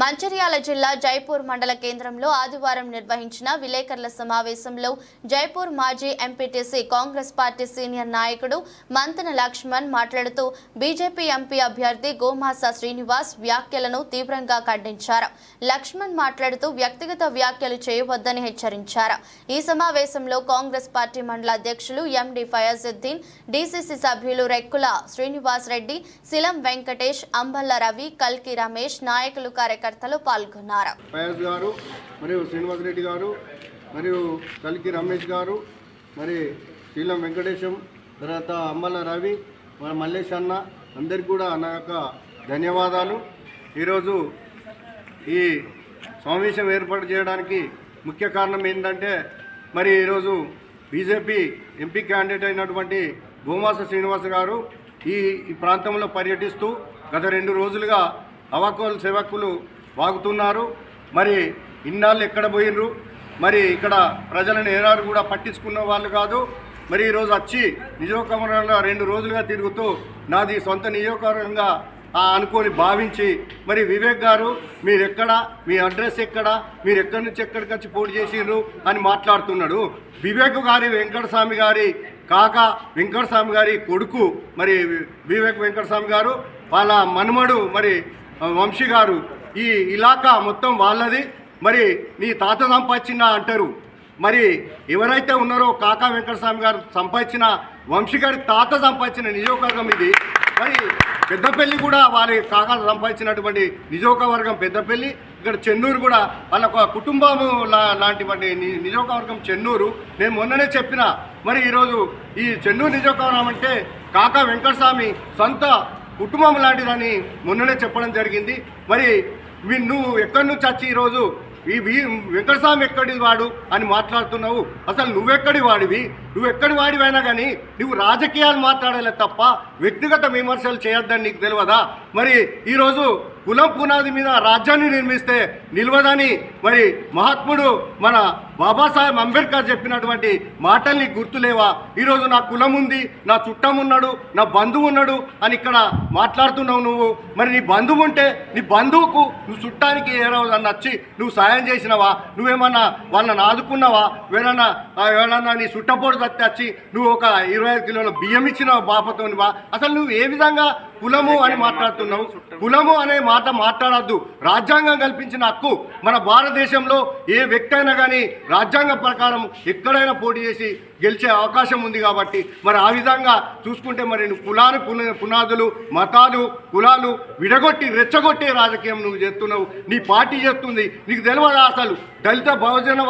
మంచిర్యాల జిల్లా జైపూర్ మండల కేంద్రంలో ఆదివారం నిర్వహించిన విలేకరుల సమావేశంలో జైపూర్ మాజీ ఎంపీటీసీ కాంగ్రెస్ పార్టీ సీనియర్ నాయకుడు మంతన లక్ష్మణ్ మాట్లాడుతూ బీజేపీ ఎంపీ అభ్యర్థి గోమాస శ్రీనివాస్ వ్యాఖ్యలను తీవ్రంగా ఖండించారు. లక్ష్మణ్ మాట్లాడుతూ వ్యక్తిగత వ్యాఖ్యలు చేయవద్దని హెచ్చరించారు. ఈ సమావేశంలో కాంగ్రెస్ పార్టీ మండల అధ్యక్షులు ఎండి ఫయాజుద్దీన్ డీసీసీ సభ్యులు రెక్కుల శ్రీనివాస్ రెడ్డి సిలం వెంకటేష్ అంబల్ల రవి కల్కి రమేష్ నాయకులు కార్యకర్తలు పాల్గొన్నారు. ఫయాజ్ గారు మరియు శ్రీనివాసరెడ్డి గారు మరియు కలికి రమేష్ గారు మరి శీలం వెంకటేశం తర్వాత అమ్మల రవి మల్లేష్ అన్న అందరికి కూడా నా యొక్క ధన్యవాదాలు. ఈరోజు ఈ సమావేశం ఏర్పాటు చేయడానికి ముఖ్య కారణం ఏంటంటే మరి ఈరోజు బీజేపీ ఎంపీ క్యాండిడేట్ అయినటువంటి భూమాస శ్రీనివాస్ గారు ఈ ప్రాంతంలో పర్యటిస్తూ గత రెండు రోజులుగా అవకోల్ సేవకులు వాగుతున్నారు. మరి ఇన్నాళ్ళు ఎక్కడ పోయినరు మరి ఇక్కడ ప్రజలను ఏనాడు కూడా పట్టించుకున్న వాళ్ళు కాదు. మరి ఈరోజు వచ్చి నియోజకవర్గంలో రెండు రోజులుగా తిరుగుతూ నాది సొంత నియోజకవర్గంగా అనుకొని భావించి మరి వివేక్ గారు మీరు ఎక్కడ మీ అడ్రస్ ఎక్కడ? మీరు ఎక్కడి నుంచి ఎక్కడికి వచ్చి పోటీ చేసిండ్రు అని మాట్లాడుతున్నాడు. వివేక్ గారి వెంకటస్వామి గారి కాక వెంకటస్వామి గారి కొడుకు మరి వివేక్ వెంకటస్వామి గారు వాళ్ళ మనుమడు మరి వంశీ గారు ఈ ఇలాకా మొత్తం వాళ్ళది. మరి నీ తాత సంపాదించిన అంటారు. మరి ఎవరైతే ఉన్నారో కాకా వెంకటస్వామి గారు సంపాదించిన వంశీ గారి తాత సంపాదించిన నియోజకవర్గం ఇది. మరి పెద్దపల్లి కూడా వారి కాకా సంపాదించినటువంటి నియోజకవర్గం పెద్దపల్లి. ఇక్కడ చెన్నూరు కూడా వాళ్ళ కుటుంబము లా- లాంటివంటి నియోజకవర్గం చెన్నూరు. నేను మొన్ననే చెప్పిన మరి ఈరోజు ఈ చెన్నూరు నియోజకవర్గం అంటే కాకా వెంకటస్వామి సొంత కుటుంబం లాంటిదని మొన్ననే చెప్పడం జరిగింది. మరి నువ్వు ఎక్కడి నుంచి వచ్చి ఈరోజు ఈ వెంకటస్వామి ఎక్కడి వాడు అని మాట్లాడుతున్నావు? అసలు నువ్వెక్కడి వాడివి నువ్వు ఎక్కడి వాడివైనా కానీ నువ్వు రాజకీయాలు మాట్లాడాలి తప్ప వ్యక్తిగత విమర్శలు చేయొద్దని నీకు తెలియదా మరి ఈరోజు కులం పునాది మీద రాజ్యాన్ని నిర్మిస్తే నిల్వదని మరి మహాత్ముడు మన బాబాసాహెబ్ అంబేద్కర్ చెప్పినటువంటి మాటల్ని గుర్తులేవా? ఈరోజు నా కులం ఉంది నా చుట్టం ఉన్నాడు నా బంధువు ఉన్నాడు అని ఇక్కడ మాట్లాడుతున్నావు నువ్వు. మరి నీ బంధువు ఉంటే నీ బంధువుకు నువ్వు చుట్టానికి ఏ రోజు వచ్చి నువ్వు సాయం చేసినవా? నువ్వేమన్నా వాళ్ళని ఆదుకున్నావా? వేరన్నా ఎవరన్నా నీ చుట్టపోడు తట్టి వచ్చి నువ్వు ఒక ఇరవై ఐదు కిలోల బియ్యం ఇచ్చిన బాపతో అసలు నువ్వు ఏ విధంగా కులము అని మాట్లాడుతున్నావు కులము అనే మాట మాట్లాడద్దు. రాజ్యాంగం కల్పించిన హక్కు మన భారతదేశంలో ఏ వ్యక్తి అయినా కానీ రాజ్యాంగం ప్రకారం ఎక్కడైనా పోటీ చేసి గెలిచే అవకాశం ఉంది కాబట్టి మరి ఆ విధంగా చూసుకుంటే మరి నువ్వు కులాలు పున- పునాదులు మతాలు కులాలు విడగొట్టి రెచ్చగొట్టే రాజకీయం నువ్వు చేస్తున్నావు. నీ పార్టీ చేస్తుంది. నీకు తెలియదా అసలు? దళిత బహుజన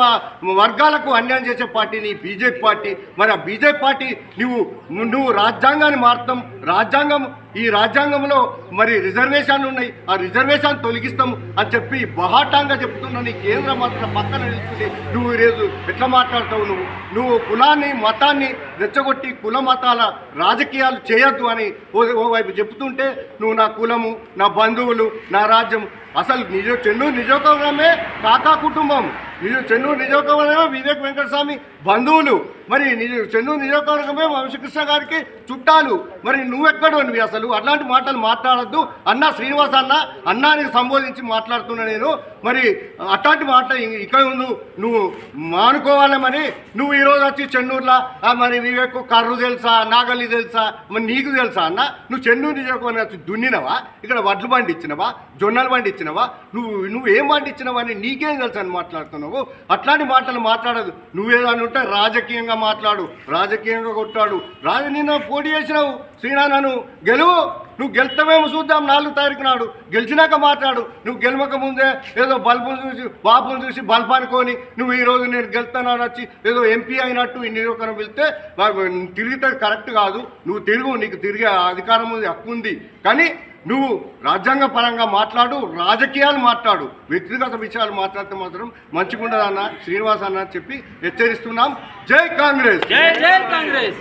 వర్గాలకు అన్యాయం చేసే పార్టీ నీ బీజేపీ పార్టీ. మరి ఆ బీజేపీ పార్టీ నువ్వు నువ్వు రాజ్యాంగాన్ని మారుతాం. రాజ్యాంగం ఈ రాజ్యాంగంలో మరి రిజర్వేషన్లు ఉన్నాయి. ఆ రిజర్వేషన్ తొలగిస్తాం అని చెప్పి బహాటంగా చెప్తున్నా నీ కేంద్ర మాత్రం పక్కన నిలుచుకుని నువ్వు ఈరోజు ఎట్లా మాట్లాడతావు నువ్వు? నువ్వు కులాన్ని మతాన్ని రెచ్చగొట్టి కుల మతాల రాజకీయాలు చేయొద్దు అని ఓ ఓవైపు చెప్తుంటే నువ్వు నా కులము నా బంధువులు నా రాజ్యం అసలు నిజ చెన్నూరు నిజోకవర్గమే కాకా కుటుంబం. నిజ చెన్నూరు నిజోకవర్గమే వివేక్ వెంకటస్వామి బంధువులు. మరి నిజ చెన్నూరు నియోజకవర్గమే వంశకృష్ణ గారికి చుట్టాలు. మరి నువ్వెక్కడ నువ్వు అసలు? అట్లాంటి మాటలు మాట్లాడద్దు. అన్న శ్రీనివాస్ అన్న అన్నాని సంబోధించి మాట్లాడుతున్నా నేను. మరి అట్లాంటి మాట ఇక్కడ నువ్వు నువ్వు మరి? నువ్వు ఈరోజు వచ్చి చెన్నూరులో? మరి వివేక్ కర్రు తెలుసా? నాగలి తెలుసా? మరి నీకు తెలుసా అన్న? నువ్వు చెన్నూరు నియోజకవర్గం వచ్చి దున్నినవా? ఇక్కడ వడ్లు బండి ఇచ్చినవా జొన్నలు బండి ఇచ్చినవా నువ్వు నువ్వు ఏం మాట ఇచ్చినవా అని నీకేం తెలుసు అని మాట్లాడుతున్నావు. అట్లాంటి మాటలు మాట్లాడదు. నువ్వేదాని ఉంటే రాజకీయంగా మాట్లాడు. రాజకీయంగా కొట్టాడు. రాజ నిన్న పోటీ చేసినావు శ్రీనాన్నను గెలువు? నువ్వు గెలుస్తామేమో చూద్దాం నాలుగు తారీఖు నాడు. గెలిచినాక మాట్లాడు. నువ్వు గెలవక ముందే ఏదో బల్బును చూసి బాబుని చూసి బల్బ్ అనుకొని నువ్వు ఈరోజు నేను గెలుస్తానని వచ్చి ఏదో ఎంపీ అయినట్టు ఈ నిరూపణ వెళ్తే తిరిగితే కరెక్ట్ కాదు. నువ్వు తిరుగు నీకు తిరిగే అధికారం ఉంది హక్కు ఉంది. కానీ నువ్వు రాజ్యాంగ పరంగా మాట్లాడు రాజకీయాలు మాట్లాడు వ్యక్తిగత విషయాలు మాట్లాడితే మాత్రం మంచిగుండదన్న శ్రీనివాస్ అన్న చెప్పి హెచ్చరిస్తున్నాం. జై కాంగ్రెస్! జై జై కాంగ్రెస్!